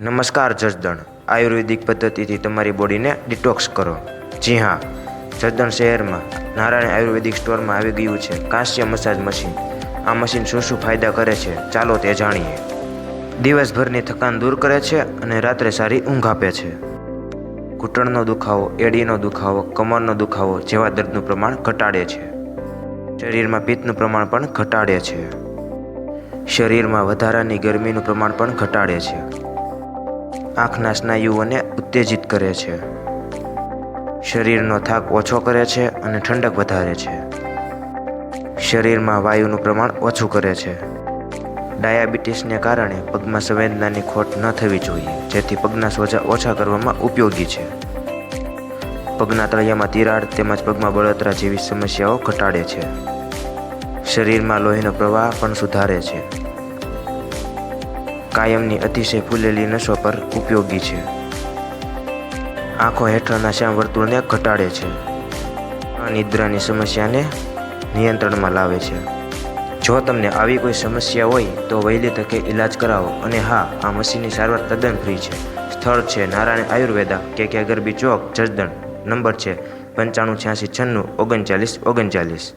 નમસ્કાર જસદણ. આયુર્વેદિક પદ્ધતિથી તમારી બોડીને ડિટોક્સ કરો. જી હા, જસદણ શહેરમાં, નારાયણ આયુર્વેદિક સ્ટોરમાં આવી ગયું છે, કાંસ્ય મસાજ મશીન. આ મશીન શું શું ફાયદા કરે છે, ચાલો તે જાણીએ. દિવસભરની થકાન દૂર કરે છે અને રાત્રે સારી ઊંઘ આપે છે. ઘૂંટણનો દુખાવો, એડીનો દુખાવો, કમરનો દુખાવો જેવા દર્દનું પ્રમાણ ઘટાડે છે. શરીરમાં પિત્તનું પ્રમાણ પણ ઘટાડે છે. શરીરમાં વધારાની ગરમીનું પ્રમાણ પણ ઘટાડે છે. આંખના સ્નાયુઓને ઉત્તેજિત કરે છે. શરીરનો થાક ઓછો કરે છે અને ઠંડક વધારે છે. શરીરમાં વાયુનું પ્રમાણ ઓછું કરે છે. ડાયાબિટીસને કારણે પગમાં સંવેદનાની ખોટ ન થવી જોઈએ, જેથી પગના સોજા ઓછા કરવામાં ઉપયોગી છે. પગના તળિયામાં તિરાડ તેમજ પગમાં બળતરા જેવી સમસ્યાઓ ઘટાડે છે. શરીરમાં લોહીનો પ્રવાહ પણ સુધારે છે. કાયમની અતિશય ફૂલેલી નસો પર ઉપયોગી છે. આંખો હેઠળના શ્યામ વર્તુળને ઘટાડે છે. અનિદ્રાની સમસ્યાને નિયંત્રણમાં લાવે છે. જો તમને આવી કોઈ સમસ્યા હોય, તો વહેલી તકે ઈલાજ કરાવો અને હા, આ મશીનની સારવાર તદ્દન ફ્રી છે. સ્થળ છે નારાયણ આયુર્વેદા, કે કે ગરબી ચોક, જસદણ. નંબર છે પંચાણું છ્યાસી છન્નું ઓગણચાલીસ ઓગણચાલીસ.